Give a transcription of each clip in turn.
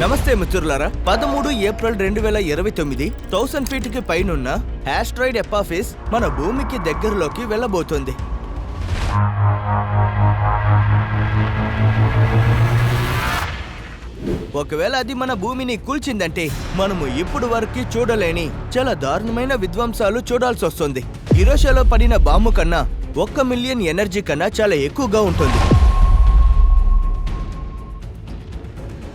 నమస్తే మిత్రులారా. పదమూడు ఏప్రిల్ రెండు వేల ఇరవై తొమ్మిది థౌసండ్ ఫీట్కి పైనున్న ఆస్ట్రాయిడ్ ఎపాఫీస్ మన భూమికి దగ్గరలోకి వెళ్ళబోతుంది. ఒకవేళ అది మన భూమిని కూల్చిందంటే మనము ఇప్పుడు వరకు చూడలేని చాలా దారుణమైన విధ్వంసాలు చూడాల్సి వస్తుంది. హిరోషాలో పడిన బాంబు కన్నా ఒక్క మిలియన్ ఎనర్జీ కన్నా చాలా ఎక్కువగా ఉంటుంది.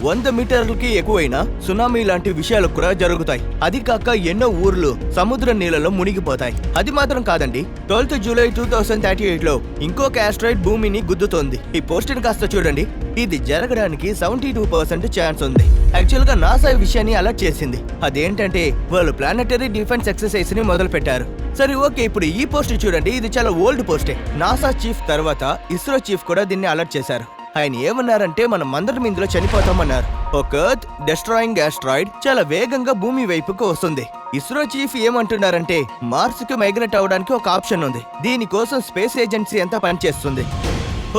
వంద మీటర్లకి ఎక్కువైనా సునామీ లాంటి విషయాలు కూడా జరుగుతాయి. అది కాక ఎన్నో ఊర్లు సముద్ర నీళ్ళలో మునిగిపోతాయి. అది మాత్రం కాదండి. Twelfth July two thousand thirty ఎయిట్లో ఇంకొక ఆస్ట్రాయిడ్ భూమిని గుద్దుతోంది. ఈ పోస్టర్ కాస్త చూడండి. ఇది జరగడానికి సెవెంటీ టూ పర్సెంట్ ఛాన్స్ ఉంది. యాక్చువల్గా నాసా విషయాన్ని అలర్ట్ చేసింది. అదేంటంటే వాళ్ళు ప్లానెటరీ డిఫెన్స్ ఎక్సర్సైజ్ని మొదలు పెట్టారు సరే ఓకే ఇప్పుడు ఈ పోస్ట్ చూడండి. ఇది చాలా ఓల్డ్ పోస్టే. నాసా చీఫ్ తర్వాత ఇస్రో చీఫ్ కూడా దీన్ని అలర్ట్ చేశారు. ఆయన ఏమన్నారంటే మనం అందరం ఇందులో చనిపోతామన్నారు. ఒక ఎర్త్ డెస్ట్రాయింగ్ ఆస్ట్రాయిడ్ చాలా వేగంగా భూమి వైపుకు వస్తుంది. ఇస్రో చీఫ్ ఏమంటున్నారంటే మార్స్కి మైగ్రేట్ అవడానికి ఒక ఆప్షన్ ఉంది. దీనికోసం స్పేస్ ఏజెన్సీ ఎంత పనిచేస్తుంది.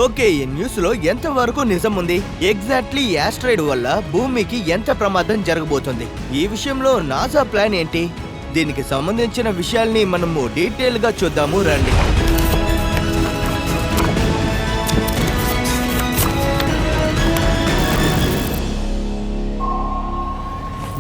ఓకే ఈ న్యూస్లో ఎంత వరకు నిజం ఉంది? ఎగ్జాక్ట్లీ ఈ ఆస్ట్రాయిడ్ వల్ల భూమికి ఎంత ప్రమాదం జరగబోతుంది? ఈ విషయంలో నాసా ప్లాన్ ఏంటి? దీనికి సంబంధించిన విషయాల్ని మనము డీటెయిల్గా చూద్దాము రండి.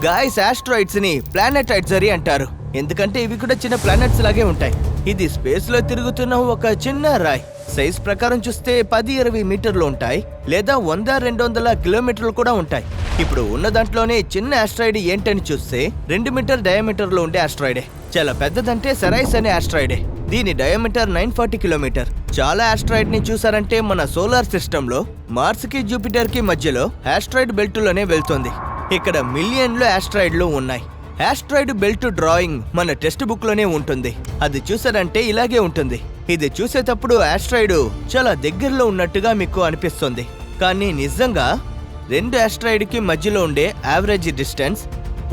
గాయస్ ఆస్ట్రాయిడ్స్ని ప్లానెటైడ్సరీ అంటారు. ఎందుకంటే ఇవి కూడా చిన్న ప్లానెట్స్ లాగే ఉంటాయి. ఇది స్పేస్లో తిరుగుతున్న ఒక చిన్న రాయ్. సైజ్ ప్రకారం చూస్తే పది ఇరవై మీటర్లు ఉంటాయి. లేదా వంద రెండు వందల కిలోమీటర్లు కూడా ఉంటాయి. ఇప్పుడు ఉన్న దాంట్లోనే చిన్న ఆస్ట్రాయిడ్ ఏంటని చూస్తే రెండు మీటర్ డయామీటర్లో ఉండే ఆస్ట్రాయిడే. చాలా పెద్దదంటే సెరైస్ అనే ఆస్ట్రాయిడే. దీని డయామీటర్ నైన్ ఫార్టీ కిలోమీటర్. చాలా ఆస్ట్రాయిడ్ని చూసారంటే మన సోలార్ సిస్టమ్లో మార్స్కి జూపిటర్కి మధ్యలో ఆస్ట్రాయిడ్ బెల్ట్లోనే వెళ్తుంది. ఇక్కడ మిలియన్లు ఆస్ట్రాయిడ్లు ఉన్నాయి. ఆస్ట్రాయిడ్ బెల్ట్ డ్రాయింగ్ మన టెక్స్ట్ బుక్లోనే ఉంటుంది. అది చూసారంటే ఇలాగే ఉంటుంది. ఇది చూసేటప్పుడు ఆస్ట్రాయిడ్ చాలా దగ్గరలో ఉన్నట్టుగా మీకు అనిపిస్తుంది. కానీ నిజంగా రెండు ఆస్ట్రాయిడ్కి మధ్యలో ఉండే average distance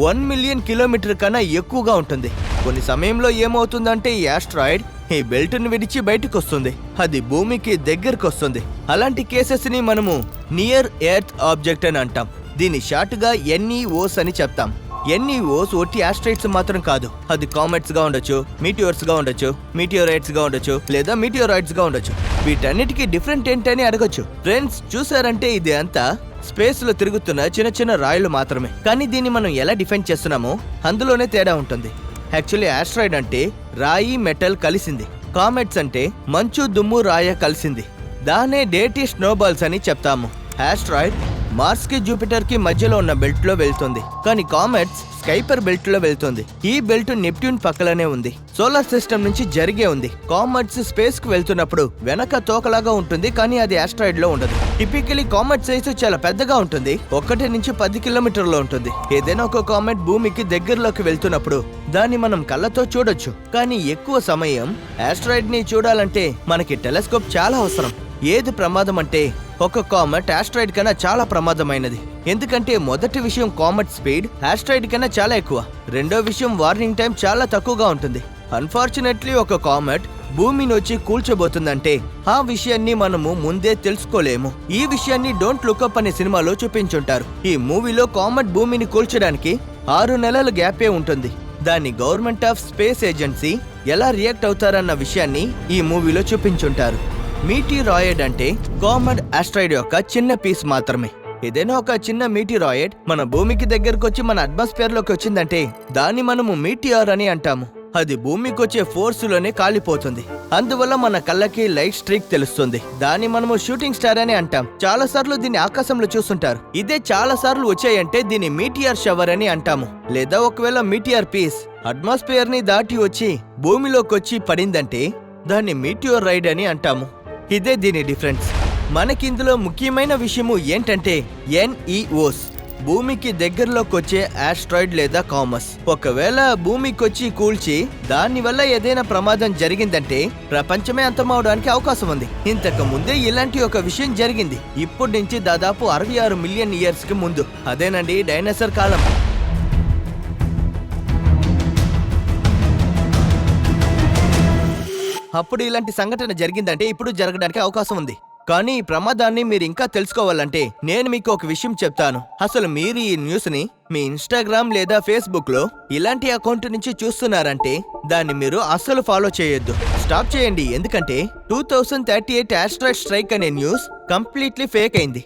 one million kilometer కన్నా ఎక్కువగా ఉంటుంది. కొన్ని సమయంలో ఏమవుతుందంటే ఈ ఆస్ట్రాయిడ్ ఈ బెల్ట్ను విడిచి బయటకు వస్తుంది అది భూమికి దగ్గరకు వస్తుంది అలాంటి కేసెస్ని మనము నియర్ ఎర్త్ ఆబ్జెక్ట్ అని అంటాం. దీని షార్ట్గా ఎన్ఈఓస్ అని చెప్తాం. ఎన్ఈఓస్ ఒట్టి ఆస్ట్రైట్స్ మాత్రం కాదు. అది కామెట్స్గా ఉండొచ్చు మీటియోర్స్గా ఉండొచ్చు మీటియోరైట్స్గా ఉండొచ్చు లేదా మీటియోరాయిడ్స్గా ఉండొచ్చు. వీటన్నిటికీ డిఫరెంట్ ఏంటని అడగొచ్చు. ఫ్రెండ్స్ చూసారంటే ఇది అంతా? స్పేస్లో తిరుగుతున్న చిన్న చిన్న రాయిలు మాత్రమే. కానీ దీన్ని మనం ఎలా డిఫెండ్ చేస్తున్నామో అందులోనే తేడా ఉంటుంది. యాక్చువల్లీ ఆస్ట్రాయిడ్ అంటే రాయి మెటల్ కలిసింది. కామెట్స్ అంటే మంచు దుమ్ము రాయ కలిసింది. దానే డేటీ స్నోబాల్స్ అని చెప్తాము. ఆస్ట్రాయిడ్ మార్స్కి జూపిటర్కి మధ్యలో ఉన్న బెల్ట్లో వెళ్తుంది. కానీ కామెట్స్ స్కైపర్ బెల్ట్లో వెళ్తుంది. ఈ బెల్ట్ నెప్ట్యూన్ పక్కలనే ఉంది. సోలార్ సిస్టమ్ నుంచి జరిగే ఉంది. కామెట్స్ స్పేస్కు వెళ్తున్నప్పుడు వెనక తోకలాగా ఉంటుంది కానీ అది ఆస్ట్రాయిడ్లో ఉండదు. టిపికలీ కామెట్ సైజు చాలా పెద్దగా ఉంటుంది. ఒకటి నుంచి పది కిలోమీటర్లో ఉంటుంది. ఏదైనా ఒక కామెట్ భూమికి దగ్గరలోకి వెళ్తున్నప్పుడు దాన్ని మనం కళ్ళతో చూడొచ్చు. కానీ ఎక్కువ సమయం ఆస్ట్రాయిడ్ని చూడాలంటే మనకి టెలిస్కోప్ చాలా అవసరం. ఏది ప్రమాదం అంటే ఒక కామెట్ ఆస్ట్రాయిడ్ కన్నా చాలా ప్రమాదమైనది. ఎందుకంటే మొదటి విషయం కామెట్ స్పీడ్ ఆస్ట్రాయిడ్ కన్నా చాలా ఎక్కువ. రెండో విషయం వార్నింగ్ టైం చాలా తక్కువగా ఉంటుంది. అన్ఫార్చునేట్లీ ఒక కామెట్ భూమిని వచ్చి కూల్చబోతుందంటే ఆ విషయాన్ని మనము ముందే తెలుసుకోలేము. ఈ విషయాన్ని డోంట్ లుకప్ అనే సినిమాలో చూపించుంటారు. ఈ మూవీలో కామెట్ భూమిని కూల్చడానికి ఆరు నెలల గ్యాపే ఉంటుంది. దాన్ని గవర్నమెంట్ ఆఫ్ స్పేస్ ఏజెన్సీ ఎలా రియాక్ట్ అవుతారన్న విషయాన్ని ఈ మూవీలో చూపించుంటారు. మీటీరాయిడ్ అంటే కామన్ ఆస్ట్రాయిడ్ యొక్క చిన్న పీస్ మాత్రమే. ఏదైనా ఒక చిన్న మీటీరాయిడ్ మన భూమికి దగ్గరకు వచ్చి మన అట్మాస్ఫియర్లోకి వచ్చిందంటే దాన్ని మనము మీటిఆర్ అని అంటాము. అది భూమికి వచ్చే ఫోర్స్లోనే కాలిపోతుంది. అందువల్ల మన కళ్ళకి లైట్ స్ట్రీక్ తెలుస్తుంది. దాన్ని మనము షూటింగ్ స్టార్ అని అంటాం. చాలా సార్లు దీన్ని ఆకాశంలో చూస్తుంటారు. ఇదే చాలా సార్లు వచ్చాయంటే దీన్ని మీటిఆర్ షవర్ అని అంటాము. లేదా ఒకవేళ మీటిఆర్ పీస్ అట్మాస్ఫియర్ని దాటి వచ్చి భూమిలోకి వచ్చి పడిందంటే దాన్ని మీటియోర్ రైడ్ అని అంటాము. ఇదే దీని డిఫరెన్స్. మనకిందులో ముఖ్యమైన విషయము ఏంటంటే ఎన్ఈఓస్ భూమికి దగ్గరలోకి వచ్చే ఆస్ట్రాయిడ్ లేదా కామస్ ఒకవేళ భూమికొచ్చి కూల్చి దాని వల్ల ఏదైనా ప్రమాదం జరిగిందంటే ప్రపంచమే అంతమవడానికి అవకాశం ఉంది ఇంతకు ముందే ఇలాంటి ఒక విషయం జరిగింది. ఇప్పటి నుంచి దాదాపు అరవై ఆరు మిలియన్ ఇయర్స్కి ముందు. అదేనండి డైనోసార్ కాలం. అప్పుడు ఇలాంటి సంఘటన జరిగిందంటే ఇప్పుడు జరగడానికి అవకాశం ఉంది. కానీ ఈ ప్రమాదాన్ని మీరు ఇంకా తెలుసుకోవాలంటే నేను మీకు ఒక విషయం చెప్తాను. అసలు మీరు ఈ న్యూస్ని మీ ఇన్స్టాగ్రామ్ లేదా ఫేస్బుక్లో ఇలాంటి అకౌంట్ నుంచి చూస్తున్నారంటే దాన్ని మీరు అస్సలు ఫాలో చేయొద్దు. స్టాప్ చేయండి. ఎందుకంటే two thousand thirty eight strike అనే న్యూస్ కంప్లీట్లీ ఫేక్ అయింది.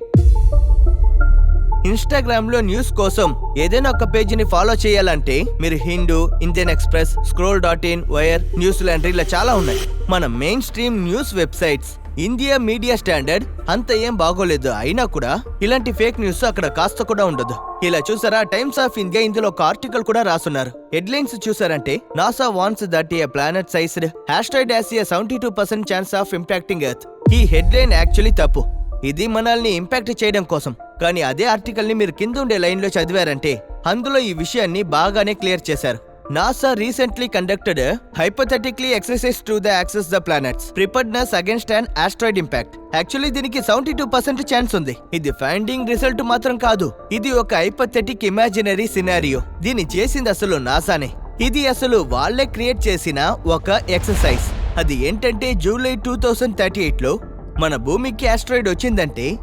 ఇన్స్టాగ్రామ్లో న్యూస్ కోసం ఏదైనా ఒక పేజీని ఫాలో చేయాలంటే మీరు Hindu Indian Express Scroll dot in Wire news లాంటి ఇలా చాలా ఉన్నాయి. మన mainstream news websites India media standard అంత ఏం బాగోలేదు. అయినా కూడా ఇలాంటి ఫేక్ న్యూస్ అక్కడ కాస్త కూడా ఉండదు. ఇలా చూసారా? టైమ్స్ ఆఫ్ ఇండియా ఇందులో ఒక ఆర్టికల్ కూడా రాసున్నారు హెడ్లైన్స్ చూసారంటే NASA warns that a planet sized asteroid has a seventy two percent chance of impacting Earth. ఈ హెడ్లైన్ యాక్చువల్లీ తప్పు. ఇది మనల్ని ఇంపాక్ట్ చేయడం కోసం. కానీ అదే ఆర్టికల్ని మీరు కింద ఉండే లైన్లో చదివారంటే అందులో ఈ విషయాన్ని బాగానే క్లియర్ చేశారు. NASA recently conducted hypothetically exercise to the access the planets. Preparedness against and asteroid impact. Actually దీనికి సెవెంటీ టూ పర్సెంట్ ఛాన్స్ ఉంది. ఇది ఫైండింగ్ రిజల్ట్ మాత్రం కాదు. ఇది ఒక హైపోథెటిక్ ఇమాజినరీ సినారియో. దీన్ని చేసింది అసలు నాసానే. ఇది అసలు వాళ్ళే క్రియేట్ చేసిన ఒక ఎక్సర్సైజ్. అది ఏంటంటే జూలై టూ థౌజండ్ థర్టీ ఎయిట్లో మన భూమికి ఆస్ట్రాయిడ్ వచ్చిందంటే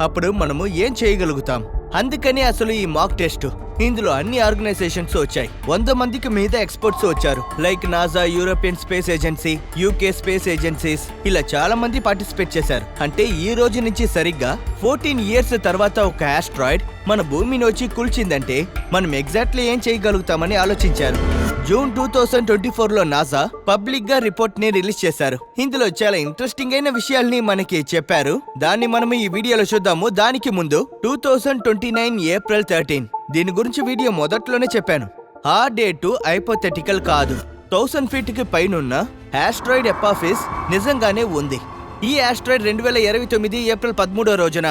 అప్పుడు మనము ఏం చేయగలుగుతాం? అందుకని అసలు ఈ మాక్ టెస్ట్ ఇందులో అన్ని ఆర్గనైజేషన్స్ వచ్చాయి. వంద మందికి మీద ఎక్స్పర్ట్స్ వచ్చారు. Like NASA European space agency UK space agencies. ఇలా చాలా మంది పార్టిసిపేట్ చేశారు. అంటే ఈ రోజు నుంచి సరిగ్గా ఫోర్టీన్ ఇయర్స్ తర్వాత ఒక ఆస్ట్రాయిడ్ మన భూమిని వచ్చి కూల్చిందంటే మనం ఎగ్జాక్ట్లీ ఏం చేయగలుగుతామని ఆలోచించారు. జూన్ టూ థౌసండ్ ట్వంటీ ఫోర్లో నాసా పబ్లిక్గా రిపోర్ట్ని రిలీజ్ చేశారు. ఇందులో చాలా ఇంట్రెస్టింగ్ అయిన విషయాల్ని మనకి చెప్పారు. దాన్ని మనం ఈ వీడియోలో చూద్దాము. దానికి ముందు two thousand twenty nine April thirteen. దీని గురించి వీడియో మొదట్లోనే చెప్పాను. ఆ డేటు హైపోథెటికల్ కాదు. థౌసండ్ ఫీట్కి పైనున్న ఆస్ట్రాయిడ్ ఎపాఫిస్ నిజంగానే ఉంది. ఈ ఆస్ట్రాయిడ్ రెండు వేల ఇరవై తొమ్మిది ఏప్రిల్ పదమూడో రోజున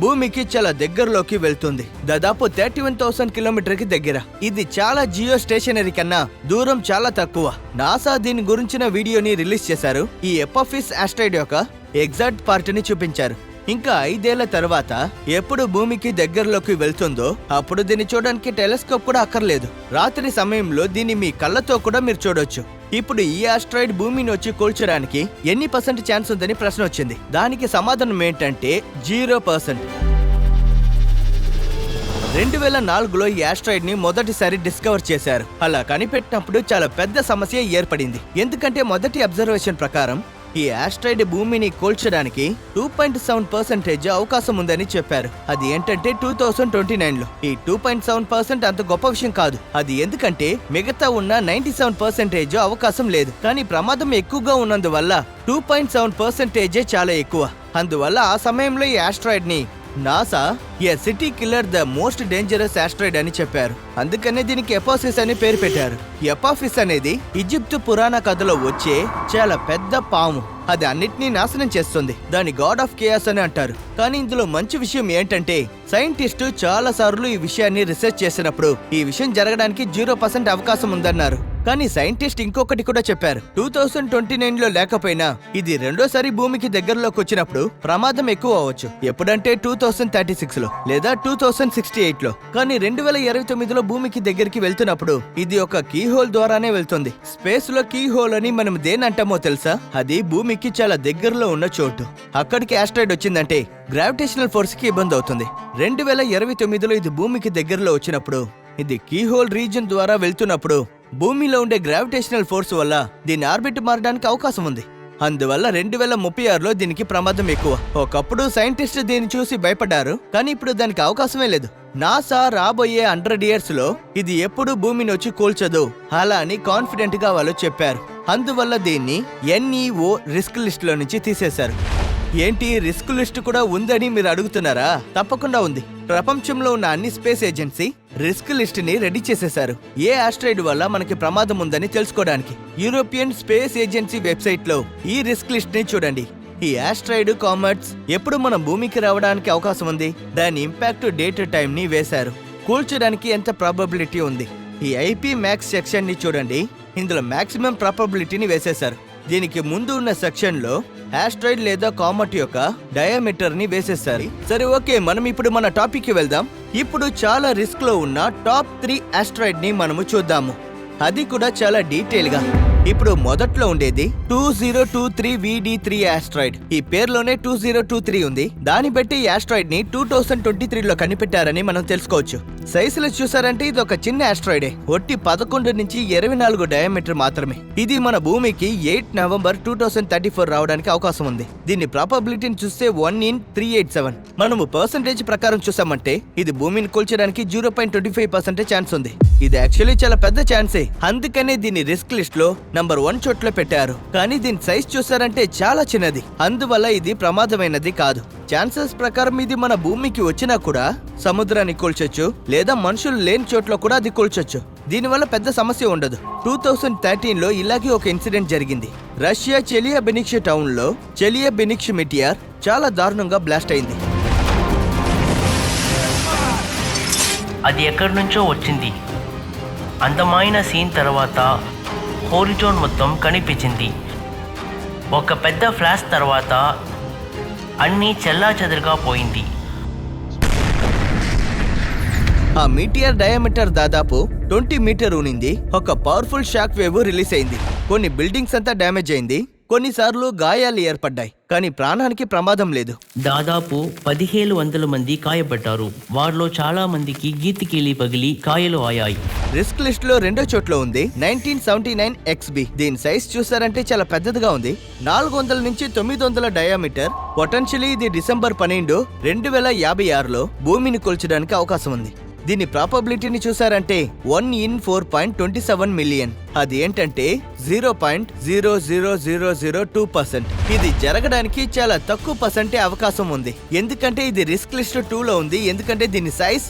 భూమికి చాలా దగ్గరలోకి వెళ్తుంది. దాదాపు థర్టీ వన్ థౌసండ్ కిలోమీటర్కి దగ్గర. ఇది చాలా జియో స్టేషనరీ కన్నా దూరం చాలా తక్కువ. నాసా దీని గురించిన వీడియోని రిలీజ్ చేశారు. ఈ ఎపాఫిస్ ఆస్ట్రాయిడ్ యొక్క ఎగ్జాక్ట్ పార్ట్ని చూపించారు. ఇంకా ఐదేళ్ళ తర్వాత ఎప్పుడు భూమికి దగ్గరలోకి వెళ్తుందో అప్పుడు దీన్ని చూడడానికి టెలిస్కోప్ కూడా అక్కర్లేదు. రాత్రి సమయంలో దీన్ని మీ కళ్ళతో కూడా మీరు చూడొచ్చు. ఇప్పుడు ఈ ఆస్ట్రాయిడ్ భూమిని వచ్చి కూల్చడానికి ఎన్ని పర్సెంట్ ఛాన్స్ ఉందని ప్రశ్న వచ్చింది. దానికి సమాధానం ఏంటంటే జీరో పర్సెంట్ రెండు వేల నాలుగులో ఈ ఆస్ట్రాయిడ్ని మొదటిసారి డిస్కవర్ చేశారు. అలా కనిపెట్టినప్పుడు చాలా పెద్ద సమస్య ఏర్పడింది. ఎందుకంటే మొదటి అబ్జర్వేషన్ ప్రకారం ఈ ఆస్ట్రాయిడ్ భూమిని కోల్చడానికి టూ పాయింట్ సెవెన్ పర్సెంటేజ్ అవకాశం ఉందని చెప్పారు. అది ఏంటంటే టూ థౌసండ్ ట్వంటీ నైన్లో. ఈ టూ పాయింట్ సెవెన్ పర్సెంట్ అంత గొప్ప విషయం కాదు. అది ఎందుకంటే మిగతా ఉన్న నైన్టీ సెవెన్ పర్సెంటేజ్ అవకాశం లేదు. కానీ ప్రమాదం ఎక్కువగా ఉన్నందువల్ల టూ పాయింట్ సెవెన్ పర్సెంటేజే చాలా ఎక్కువ. అందువల్ల ఆ సమయంలో ఈ ఆస్ట్రాయిడ్ని NASA a city killer the most dangerous asteroid అని చెప్పారు. అందుకనే దీనికి ఎపాసిస్ అని పేరు పెట్టారు. ఎపాఫిస్ అనేది ఈజిప్ట్ పురాణ కథలో వచ్చే చాలా పెద్ద పాము. అది అన్నిటినీ నాశనం చేస్తుంది. దాని గాడ్ ఆఫ్ కేయాస్ అని అంటారు. కానీ ఇందులో మంచి విషయం ఏంటంటే సైంటిస్టు చాలా సార్లు ఈ విషయాన్ని రీసెర్చ్ చేసినప్పుడు ఈ విషయం జరగడానికి జీరో పర్సెంట్ అవకాశం ఉందన్నారు. కానీ సైంటిస్ట్ ఇంకొకటి కూడా చెప్పారు. టూ థౌసండ్ ట్వంటీ నైన్లో లేకపోయినా ఇది రెండోసారి భూమికి దగ్గరలోకి వచ్చినప్పుడు ప్రమాదం ఎక్కువ అవ్వచ్చు. ఎప్పుడంటే టూ థౌసండ్ థర్టీ సిక్స్లో లేదా టూ థౌసండ్ సిక్స్టీ ఎయిట్లో కానీ రెండు వేల ఇరవై తొమ్మిదిలో భూమికి దగ్గరికి వెళ్తున్నప్పుడు ఇది ఒక కీ హోల్ ద్వారానే వెళ్తుంది. స్పేస్లో కీ హోల్ అని మనం దేనంటామో తెలుసా? అది భూమికి చాలా దగ్గరలో ఉన్న చోటు. అక్కడికి ఆస్ట్రాయిడ్ వచ్చిందంటే గ్రావిటేషనల్ ఫోర్స్కి ఇబ్బంది అవుతుంది. రెండు వేల ఇరవై తొమ్మిదిలో ఇది భూమికి దగ్గరలో వచ్చినప్పుడు ఇది కీహోల్ రీజన్ ద్వారా వెళ్తున్నప్పుడు భూమిలో ఉండే గ్రావిటేషనల్ ఫోర్స్ వల్ల దీని ఆర్బిట్ మారడానికి అవకాశం ఉంది. అందువల్ల రెండు వేల ముప్పై ఆరులో దీనికి ప్రమాదం ఎక్కువ. ఒకప్పుడు సైంటిస్ట్ దీన్ని చూసి భయపడ్డారు కానీ ఇప్పుడు దానికి అవకాశమే లేదు. నాసా రాబోయే హండ్రెడ్ ఇయర్స్లో ఇది ఎప్పుడు భూమిని వచ్చి కూల్చదు అలా అని కాన్ఫిడెంట్గా వాళ్ళు చెప్పారు. అందువల్ల దీన్ని ఎన్ఈఓ రిస్క్ లిస్ట్లో నుంచి తీసేశారు. ఏంటి రిస్క్ లిస్ట్ కూడా ఉందని మీరు అడుగుతున్నారా? తప్పకుండా ఉంది. ప్రపంచంలో ఉన్న అన్ని స్పేస్ ఏజెన్సీ రిస్క్ లిస్ట్ని రెడీ చేసేశారు. ఏ ఆస్ట్రాయిడ్ వల్ల మనకి ప్రమాదం ఉందని తెలుసుకోవడానికి యూరోపియన్ స్పేస్ ఏజెన్సీ వెబ్సైట్లో ఈ రిస్క్ లిస్ట్ని చూడండి. ఈ ఆస్ట్రాయిడ్ కామర్స్ ఎప్పుడు మన భూమికి రావడానికి అవకాశం ఉంది? దాని ఇంపాక్ట్ డేట్ టైం ని వేశారు. కూల్చడానికి ఎంత ప్రాబబిలిటీ ఉంది? ఈ ఐపీ మ్యాక్స్ సెక్షన్ని చూడండి. ఇందులో మాక్సిమం ప్రాబబిలిటీని వేసేశారు. దీనికి ముందు ఉన్న సెక్షన్లో ఆస్ట్రాయిడ్ లేదా కామట్ యొక్క డయామీటర్ని వేసేశారు. సరే ఓకే. మనం ఇప్పుడు మన టాపిక్కి వెళ్దాం. ఇప్పుడు చాలా రిస్క్లో ఉన్న టాప్ త్రీ ఆస్ట్రాయిడ్ని మనము చూద్దాము. అది కూడా చాలా డీటెయిల్గా ఇప్పుడు మొదట్లో ఉండేది two zero two three VD three asteroid ఈ పేరులోనే టూ జీరో టూ త్రీ ఉంది. దాన్ని బట్టి ఆస్ట్రాయిడ్ని టూ థౌసండ్ ట్వంటీ త్రీలో కనిపెట్టారని మనం తెలుసుకోవచ్చు. సైజులో చూసారంటే ఇది ఒక చిన్న ఆస్ట్రాయిడే ఒట్టి పదకొండు నుంచి ఇరవై నాలుగు డయామీటర్ మాత్రమే. ఇది మన భూమికి eight November two thousand thirty four రావడానికి అవకాశం ఉంది. దీని ప్రాబబిలిటీని చూస్తే one in three eight seven మనము పర్సంటేజ్ ప్రకారం చూసామంటే ఇది భూమిని కూల్చడానికి zero point twenty five percent chance ఉంది. ఇది యాక్చువల్లీ చాలా పెద్ద ఛాన్సే అందుకనే దీన్ని రిస్క్ లిస్ట్లో నంబర్ వన్ చోట్ల పెట్టారు. కానీ దీని సైజ్ చూసారంటే చాలా చిన్నది. అందువల్ల ఇది ప్రమాదమైనది కాదు. ఛాన్సెస్ ప్రకారం ఇది మన భూమికి వచ్చినా కూడా సముద్రాన్ని కూల్చొచ్చు లేదా మనుషులు లేని చోట్ల కూడా అది కూల్చొచ్చు. దీనివల్ల పెద్ద సమస్య ఉండదు. టూ థౌసండ్ థర్టీన్లో ఇలాగే ఒక ఇన్సిడెంట్ జరిగింది. రష్యా చెలియా బెనిక్ష టౌన్లో చెలియా బెనిక్ష మిటియార్ చాలా దారుణంగా బ్లాస్ట్ అయింది. అది ఎక్కడి నుంచో వచ్చింది. అందమైన సీన్ తర్వాత హోరిజోన్ మొత్తం కనిపించింది. ఒక పెద్ద ఫ్లాష్ తర్వాత అన్నీ చెల్లా పోయింది. ఆ మీటియర్ డయామీటర్ దాదాపు ట్వంటీ మీటర్ ఉనింది ఒక పవర్ఫుల్ షాక్ వేవ్ రిలీజ్ అయింది. కొన్ని బిల్డింగ్స్ అంతా డ్యామేజ్ అయింది. కొన్నిసార్లు గాయాలు ఏర్పడ్డాయి కానీ ప్రాణానికి ప్రమాదం లేదు. దాదాపు పదిహేను వందల మంది గాయపడ్డారు. వారిలో చాలా మందికి గీతికీలి పగిలి కాయలు అయ్యాయి రిస్క్ లిస్ట్లో రెండో చోట్ల ఉంది. Nineteen seventy nine XB. దీని సైజ్ చూసారంటే చాలా పెద్దదిగా ఉంది. నాలుగు వందల నుంచి తొమ్మిది వందల డయామీటర్. పొటెన్షియలీ ఇది డిసెంబర్ పన్నెండు రెండు వేల యాభై ఆరులో భూమిని కొల్చడానికి అవకాశం ఉంది. దీని ప్రాబబిలిటీని చూసారంటే one in four point twenty seven million. అది ఏంటంటే zero point zero zero zero zero two percent. ఇది జరగడానికి చాలా తక్కువ పర్సెంటే అవకాశం ఉంది. ఎందుకంటే ఇది రిస్క్ లిస్ట్ టూలో ఉంది. ఎందుకంటే దీని సైజ్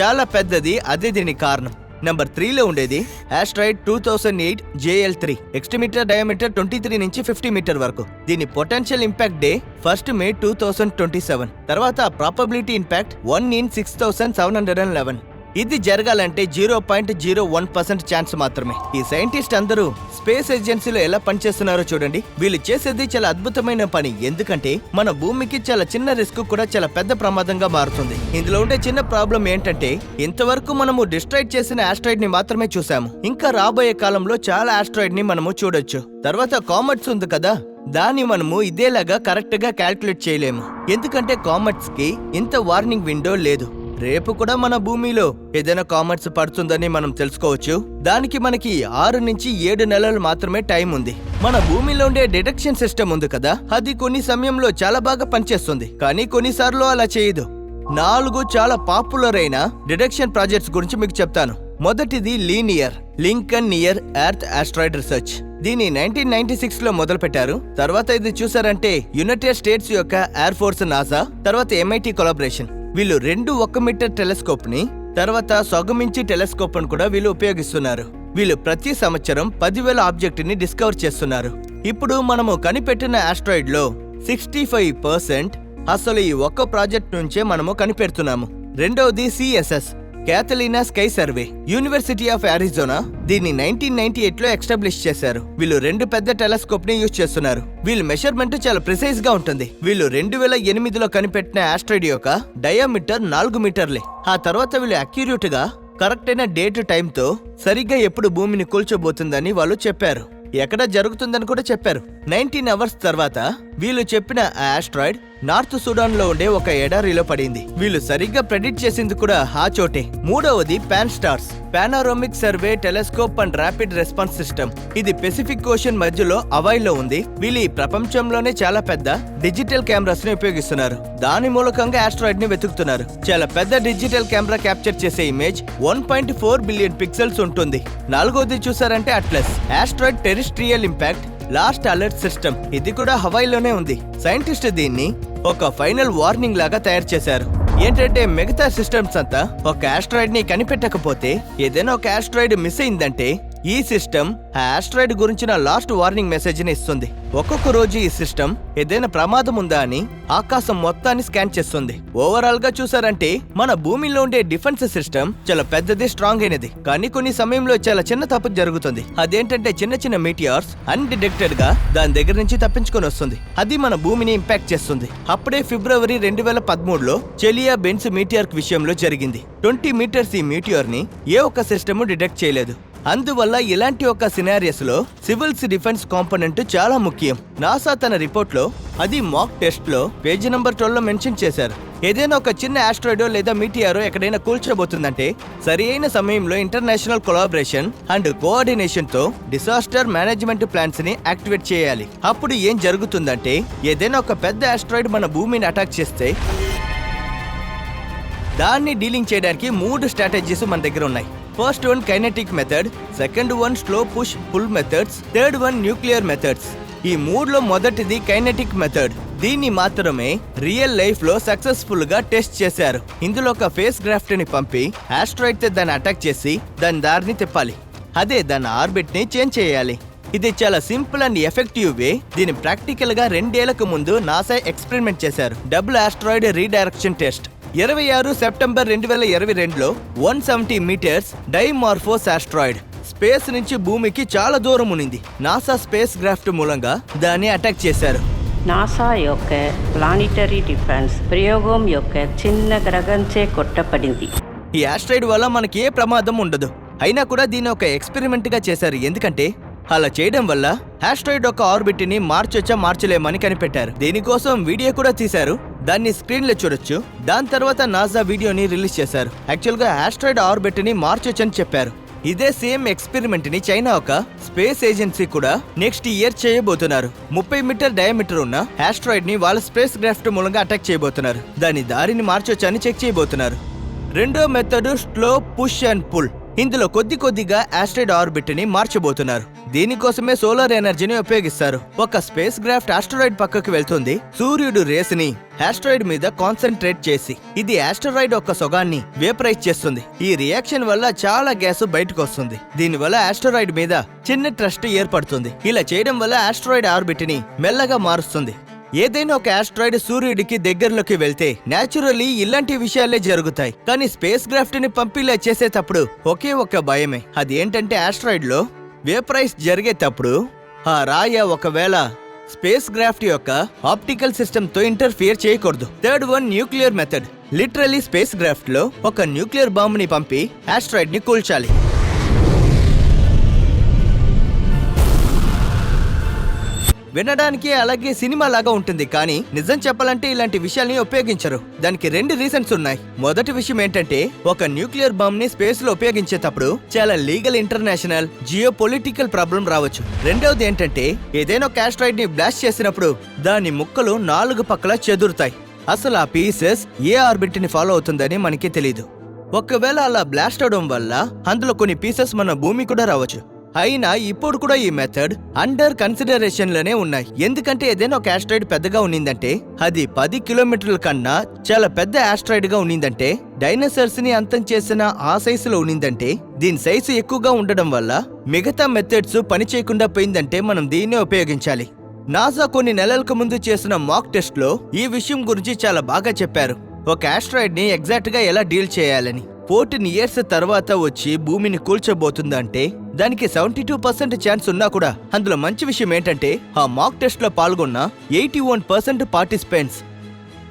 చాలా పెద్దది. అదే దీని కారణం. నెంబర్ త్రీలో ఉండేది asteroid two thousand eight JL three estimated diameter twenty three నుంచి ఫిఫ్టీ మీటర్ వరకు. దీని potential impact day first May two thousand twenty seven తర్వాత probability impact one in six thousand seven hundred and eleven ఇది జరగాలంటే zero point zero one percent chance మాత్రమే. ఈ scientist అందరూ space ఏజెన్సీలో ఎలా పనిచేస్తున్నారో చూడండి. వీళ్ళు చేసేది చాలా అద్భుతమైన పని. ఎందుకంటే మన భూమికి చాలా చిన్న రిస్క్ కూడా చాలా పెద్ద ప్రమాదంగా మారుతుంది. ఇందులో ఉండే చిన్న ప్రాబ్లం ఏంటంటే ఇంతవరకు మనము డిస్ట్రాయిడ్ చేసిన ఆస్ట్రాయిడ్ని మాత్రమే చూసాము ఇంకా రాబోయే కాలంలో చాలా ఆస్ట్రాయిడ్ని మనము చూడొచ్చు. తర్వాత కామెట్స్ ఉంది కదా దాన్ని మనము ఇదేలాగా కరెక్ట్గా క్యాల్కులేట్ చేయలేము. ఎందుకంటే కామర్స్కి ఇంత వార్నింగ్ విండో లేదు. రేపు కూడా మన భూమిలో ఏదైనా కామెంట్స్ పడుతుందని మనం తెలుసుకోవచ్చు. దానికి మనకి ఆరు నుంచి ఏడు నెలలు మాత్రమే టైం ఉంది. మన భూమిలో ఉండే డిటెక్షన్ సిస్టమ్ ఉంది కదా? అది కొన్ని సమయంలో చాలా బాగా పనిచేస్తుంది. కానీ కొన్నిసార్లు అలా చేయదు. నాలుగు చాలా పాపులర్ అయిన డిడక్షన్ ప్రాజెక్ట్స్ గురించి మీకు చెప్తాను. మొదటిది linear Lincoln near Earth asteroid research. దీన్ని నైన్టీన్ నైన్టీ సిక్స్లో మొదలు పెట్టారు తర్వాత ఇది చూసారంటే యునైటెడ్ స్టేట్స్ యొక్క ఎయిర్ ఫోర్స్ నాసా తర్వాత ఎంఐటి కొలాబరేషన్ వీళ్ళు రెండు ఒక్క మీటర్ టెలిస్కోప్ని తర్వాత సొగమించి టెలిస్కోప్ని కూడా వీళ్ళు ఉపయోగిస్తున్నారు. వీళ్ళు ప్రతి సంవత్సరం పదివేల ఆబ్జెక్ట్ని డిస్కవర్ చేస్తున్నారు. ఇప్పుడు మనము కనిపెట్టిన ఆస్ట్రాయిడ్లో సిక్స్టీ ఫైవ్ పర్సెంట్ అసలు ఈ ఒక్క ప్రాజెక్ట్ నుంచే మనము కనిపెడుతున్నాము. రెండవది CSS Catalina Sky Survey University of Arizona దీన్ని నైన్టీన్ నైన్టీ ఎయిట్లో ఎస్టాబ్లిష్ చేశారు. వీళ్ళు రెండు పెద్ద టెలస్కోప్ని యూజ్ చేస్తున్నారు. వీళ్ళ మెషర్మెంట్ చాలా ప్రిసైజ్గా ఉంటుంది. వీళ్ళు రెండు వేల ఎనిమిదిలో కనిపెట్టిన ఆస్ట్రాయిడ్ యొక్క డయామీటర్ నాలుగు మీటర్లే. ఆ తర్వాత వీళ్ళు అక్యూరేట్గా కరెక్ట్ అయిన డేట్ టైంతో సరిగ్గా ఎప్పుడు భూమిని కూల్చోబోతుందని వాళ్ళు చెప్పారు. ఎక్కడ జరుగుతుందని కూడా చెప్పారు. నైన్టీన్ అవర్స్ తర్వాత వీళ్ళు చెప్పిన ఆ ఆస్ట్రాయిడ్ నార్త్ సుడాన్లో ఉండే ఒక ఎడారిలో పడింది. వీళ్ళు సరిగ్గా ప్రెడిక్ట్ చేసింది కూడా ఆ చోటే. మూడవది Pan STARRS. Panoramic survey telescope and rapid response system ఇది పెసిఫిక్ ఓషన్ మధ్యలో అవైలో ఉంది. వీళ్ళు ఈ ప్రపంచంలోనే చాలా పెద్ద డిజిటల్ కెమెరాస్ని ఉపయోగిస్తున్నారు. దాని మూలకంగా ఆస్ట్రాయిడ్ని వెతుకుతున్నారు. చాలా పెద్ద డిజిటల్ కెమెరా క్యాప్చర్ చేసే image one point four billion pixels ఉంటుంది. నాలుగోది చూసారంటే ATLAS. Asteroid terrestrial impact last alert system ఇది కూడా హవాయిలోనే ఉంది. సైంటిస్ట్ దీన్ని ఒక ఫైనల్ వార్నింగ్ లాగా తయారు చేశారు. ఏంటంటే మిగతా సిస్టమ్స్ అంతా ఒక ఆస్ట్రాయిడ్ని కనిపెట్టకపోతే ఏదైనా ఒక ఆస్ట్రాయిడ్ మిస్ అయిందంటే ఈ సిస్టమ్ ఆ ఆస్ట్రాయిడ్ గురించిన లాస్ట్ వార్నింగ్ మెసేజ్ని ఇస్తుంది. ఒక్కొక్క రోజు ఈ సిస్టమ్ ఏదైనా ప్రమాదం ఉందా అని ఆకాశం మొత్తాన్ని స్కాన్ చేస్తుంది. ఓవరాల్గా చూసారంటే మన భూమిలో ఉండే డిఫెన్స్ సిస్టమ్ చాలా పెద్దది స్ట్రాంగ్ అయినది. కానీ కొన్ని సమయంలో చాలా చిన్న తప్పు జరుగుతుంది. అదేంటంటే చిన్న చిన్న మీటియార్స్ అన్డిటెక్టెడ్గా దాని దగ్గర నుంచి తప్పించుకొని వస్తుంది. అది మన భూమిని ఇంపాక్ట్ చేస్తుంది. అప్పుడే ఫిబ్రవరి రెండు వేల పదమూడులో చెలియా బెన్స్ మీటియార్క్ విషయంలో జరిగింది. ట్వంటీ మీటర్స్ ఈ మీటియర్ని ఏ ఒక్క సిస్టమ్ డిటెక్ట్ చేయలేదు. అందువల్ల ఇలాంటి ఒక సినారియస్లో సివిల్స్ డిఫెన్స్ కాంపోనెంట్ చాలా ముఖ్యం. నాసా తన రిపోర్ట్లో అది మాక్ టెస్ట్లో పేజీ నంబర్ ట్వెల్వ్లో మెన్షన్ చేశారు. ఏదైనా ఒక చిన్న ఆస్ట్రాయిడో లేదా మీటియారో ఎక్కడైనా కూల్చబోతుందంటే సరి అయిన సమయంలో ఇంటర్నేషనల్ కొలాబరేషన్ అండ్ కోఆర్డినేషన్తో డిసాస్టర్ మేనేజ్మెంట్ ప్లాన్స్ని యాక్టివేట్ చేయాలి. అప్పుడు ఏం జరుగుతుందంటే ఏదైనా ఒక పెద్ద ఆస్ట్రాయిడ్ మన భూమిని అటాక్ చేస్తే దాన్ని డీలింగ్ చేయడానికి మూడు స్ట్రాటజీస్ మన దగ్గర ఉన్నాయి. First one kinetic method second one slow push pull methods third one nuclear methods ఈ మూడులో మొదటిది కైనెటిక్ మెథడ్ దీన్ని మాత్రమే రియల్ లైఫ్లో సక్సెస్ఫుల్గా టెస్ట్ చేశారు. ఇందులో ఒక ఫేస్ గ్రాఫ్ట్ని పంపి ఆస్ట్రాయిడ్తో దాన్ని అటాక్ చేసి దాని దారిని తిప్పాలి. అదే దాని ఆర్బిట్ని చేంజ్ చేయాలి. ఇది చాలా సింపుల్ అండ్ ఎఫెక్టివ్ వే దీని ప్రాక్టికల్గా రెండేళ్ళకు ముందు నాసా ఎక్స్పెరిమెంట్ చేశారు. డబుల్ ఆస్ట్రాయిడ్ రీడైరెక్షన్ టెస్ట్ ఇరవై ఆరు సెప్టెంబర్ రెండు వేల ఇరవై రెండులో one seventy meters Dimorphos asteroid space నుంచి భూమికి చాలా దూరం ఉన్నింది. నాసా స్పేస్ క్రాఫ్ట్ మూలంగా దాన్ని అటాక్ చేశారు. నాసా యొక్క ప్లానిటరీ డిఫెన్స్ ప్రయోగం యొక్క చిన్న గ్రహంచే కొట్టబడింది. ఈ ఆస్ట్రాయిడ్ వల్ల మనకి ఏ ప్రమాదం ఉండదు. అయినా కూడా దీన్ని ఒక ఎక్స్పెరిమెంట్గా చేశారు. ఎందుకంటే అలా చేయడం వల్ల ఆస్ట్రాయిడ్ యొక్క ఆర్బిట్ని మార్చొచ్చా మార్చలేమని కనిపెట్టారు. దీనికోసం వీడియో కూడా తీశారు. దాన్ని స్క్రీన్లో చూడొచ్చు. దాని తర్వాత నాసా వీడియోని రిలీజ్ చేశారు. యాక్చువల్గా ఆస్ట్రాయిడ్ ఆర్బిట్ని మార్చొచ్చని చెప్పారు. ఇదే సేమ్ ఎక్స్పెరిమెంట్ని చైనా ఒక స్పేస్ ఏజెన్సీ కూడా నెక్స్ట్ ఇయర్ చేయబోతున్నారు. ముప్పై మీటర్ డయామీటర్ ఉన్న ఆస్ట్రాయిడ్ని వాళ్ళ స్పేస్ క్రాఫ్ట్ మూలంగా అటాక్ చేయబోతున్నారు. దాని దారిని మార్చొచ్చని చెక్ చేయబోతున్నారు. రెండో method slow push and pull. ఇందులో కొద్ది కొద్దిగా ఆస్ట్రాయిడ్ ఆర్బిట్ని మార్చబోతున్నారు. దీనికోసమే సోలార్ ఎనర్జీని ఉపయోగిస్తారు. ఒక స్పేస్ క్రాఫ్ట్ ఆస్ట్రాయిడ్ పక్కకు వెళ్తుంది. సూర్యుడు రేస్ని ఆస్ట్రాయిడ్ మీద కాన్సన్ట్రేట్ చేసి ఇది ఆస్ట్రాయిడ్ యొక్క సొగాన్ని వేపరైజ్ చేస్తుంది. ఈ రియాక్షన్ వల్ల చాలా గ్యాస్ బయటకు వస్తుంది దీనివల్ల ఆస్ట్రాయిడ్ మీద చిన్న ట్రస్ట్ ఏర్పడుతుంది. ఇలా చేయడం వల్ల ఆస్ట్రాయిడ్ ఆర్బిట్ని మెల్లగా మారుస్తుంది. ఏదైనా ఒక ఆస్ట్రాయిడ్ సూర్యుడికి దగ్గరలోకి వెళ్తే నేచురల్లీ ఇలాంటి విషయాలే జరుగుతాయి. కానీ స్పేస్ క్రాఫ్ట్ని పంపిలా చేసేటప్పుడు ఒకే ఒక భయమే. అది ఏంటంటే ఆస్ట్రాయిడ్లో వేపరైజ్ జరిగేటప్పుడు ఆ రాయ ఒకవేళ స్పేస్ క్రాఫ్ట్ యొక్క ఆప్టికల్ సిస్టమ్తో ఇంటర్ఫియర్ చేయకూడదు. Third one nuclear method literally space క్రాఫ్ట్లో ఒక న్యూక్లియర్ బాంబ్ని పంపి ఆస్ట్రాయిడ్ని కూల్చాలి. వినడానికి అలాగే సినిమా లాగా ఉంటుంది కానీ నిజం చెప్పాలంటే ఇలాంటి విషయాల్ని ఉపయోగించరు. దానికి రెండు రీజన్స్ ఉన్నాయి. మొదటి విషయం ఏంటంటే ఒక న్యూక్లియర్ బాంబ్ని స్పేస్లో ఉపయోగించేటప్పుడు చాలా legal international geopolitical problem రావచ్చు. రెండవది ఏంటంటే ఏదైనా క్యాస్ట్రాయిడ్ని బ్లాస్ట్ చేసినప్పుడు దాని ముక్కలు నాలుగు పక్కల చెదురుతాయి. అసలు ఆ పీసెస్ ఏ ఆర్బిట్ని ఫాలో అవుతుందని మనకి తెలియదు ఒకవేళ అలా బ్లాస్ట్ అవడం వల్ల అందులో కొన్ని పీసెస్ మన భూమి కూడా రావచ్చు. అయినా ఇప్పుడు కూడా ఈ మెథడ్ అండర్ కన్సిడరేషన్లోనే ఉన్నాయి. ఎందుకంటే ఏదైనా ఒక ఆస్ట్రాయిడ్ పెద్దగా ఉన్నిందంటే అది పది కిలోమీటర్ల కన్నా చాలా పెద్ద ఆస్ట్రాయిడ్గా ఉన్నిందంటే డైనోసార్స్ని అంతం చేసిన ఆ సైజులో ఉన్నిందంటే దీని సైజు ఎక్కువగా ఉండడం వల్ల మిగతా మెథడ్స్ పని చేయకుండా పోయిందంటే మనం దీన్నే ఉపయోగించాలి. నాసా కొన్ని నెలలకు ముందు చేసిన మాక్ టెస్ట్లో ఈ విషయం గురించి చాలా బాగా చెప్పారు. ఒక ఆస్ట్రాయిడ్ని ఎగ్జాక్ట్గా ఎలా డీల్ చేయాలని. ఫోర్టీన్ ఇయర్స్ తర్వాత వచ్చి భూమిని కూల్చబోతుందంటే దానికి సెవెంటీ టూ పర్సెంట్ ఛాన్స్ ఉన్నా కూడా. అందులో మంచి విషయం ఏంటంటే ఆ మాక్ టెస్ట్లో పాల్గొన్న ఎయిటీ వన్ పర్సెంట్ పార్టిసిపెంట్స్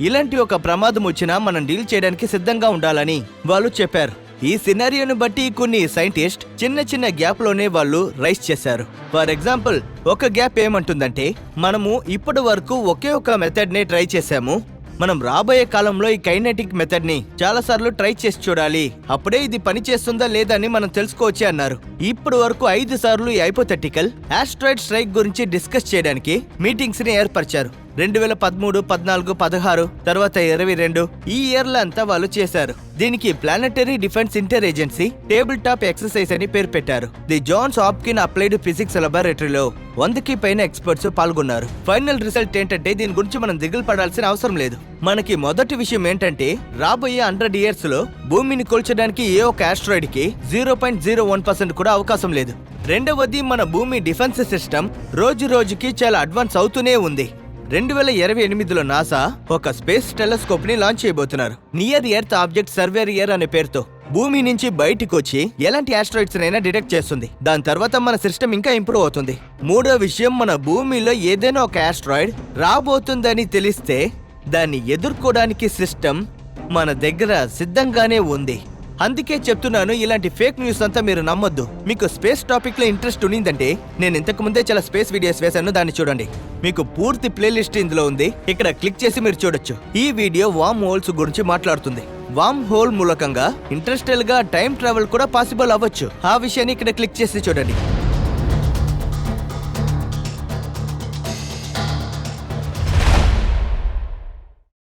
ఇలాంటి ఒక ప్రమాదం వచ్చినా మనం డీల్ చేయడానికి సిద్ధంగా ఉండాలని వాళ్ళు చెప్పారు. ఈ సినారియోని బట్టి కొన్ని సైంటిస్ట్ చిన్న చిన్న గ్యాప్లోనే వాళ్ళు రైస్ చేశారు. ఫర్ ఎగ్జాంపుల్ ఒక గ్యాప్ ఏమంటుందంటే మనము ఇప్పటి వరకు ఒకే ఒక మెథడ్ని ట్రై చేశాము. మనం రాబోయే కాలంలో ఈ కైనెటిక్ మెథడ్ని చాలా సార్లు ట్రై చేసి చూడాలి. అప్పుడే ఇది పని చేస్తుందా లేదా అని మనం తెలుసుకోవచ్చే అన్నారు. ఇప్పటి వరకు ఐదు సార్లు ఈ హైపోథెటికల్ ఆస్ట్రాయిడ్ స్ట్రైక్ గురించి డిస్కస్ చేయడానికి మీటింగ్స్ని ఏర్పరిచారు. రెండు వేల పదమూడు పద్నాలుగు పదహారు తర్వాత ఇరవై రెండు ఈ ఇయర్ల అంతా వాళ్ళు చేశారు. దీనికి planetary defence interagency tabletop exercise అని పేరు పెట్టారు. The Johns Hopkins Applied Physics లాబొరేటరీలో వందకి పైన ఎక్స్పర్ట్స్ పాల్గొన్నారు. ఫైనల్ రిజల్ట్ ఏంటంటే దీని గురించి మనం దిగులు పడాల్సిన అవసరం లేదు. మనకి మొదటి విషయం ఏంటంటే రాబోయే హండ్రెడ్ ఇయర్స్లో భూమిని కొల్చడానికి ఏ ఒక ఆస్ట్రాయిడ్కి zero point zero one percent కూడా అవకాశం లేదు. రెండవది మన భూమి డిఫెన్స్ సిస్టమ్ రోజు రోజుకి చాలా అడ్వాన్స్ అవుతూనే ఉంది. రెండు వేల ఇరవై ఎనిమిదిలో నాసా ఒక స్పేస్ టెలిస్కోప్ని లాంచ్ చేయబోతున్నారు. Near Earth object surveyor year అనే పేరుతో. భూమి నుంచి బయటికి వచ్చి ఎలాంటి ఆస్ట్రాయిడ్స్ అయినా డిటెక్ట్ చేస్తుంది. దాని తర్వాత మన సిస్టమ్ ఇంకా ఇంప్రూవ్ అవుతుంది. మూడో విషయం మన భూమిలో ఏదైనా ఒక ఆస్ట్రాయిడ్ రాబోతుందని తెలిస్తే దాన్ని ఎదుర్కోవడానికి సిస్టమ్ మన దగ్గర సిద్ధంగానే ఉంది. అందుకే చెప్తున్నాను ఇలాంటి ఫేక్ న్యూస్ అంతా మీరు నమ్మొద్దు. మీకు స్పేస్ టాపిక్లో ఇంట్రెస్ట్ ఉన్నిందంటే నేను ఇంతకు ముందే చాలా స్పేస్ వీడియోస్ వేశాను దాన్ని చూడండి. మీకు పూర్తి ప్లేలిస్ట్ ఇందులో ఉంది. ఇక్కడ క్లిక్ చేసి మీరు చూడొచ్చు. ఈ వీడియో వామ్ హోల్స్ గురించి మాట్లాడుతుంది. వామ్ హోల్ మూలకంగా ఇంట్రెస్టెల్గా టైం ట్రావెల్ కూడా పాసిబుల్ అవ్వచ్చు. ఆ విషయాన్ని ఇక్కడ క్లిక్ చేసి చూడండి.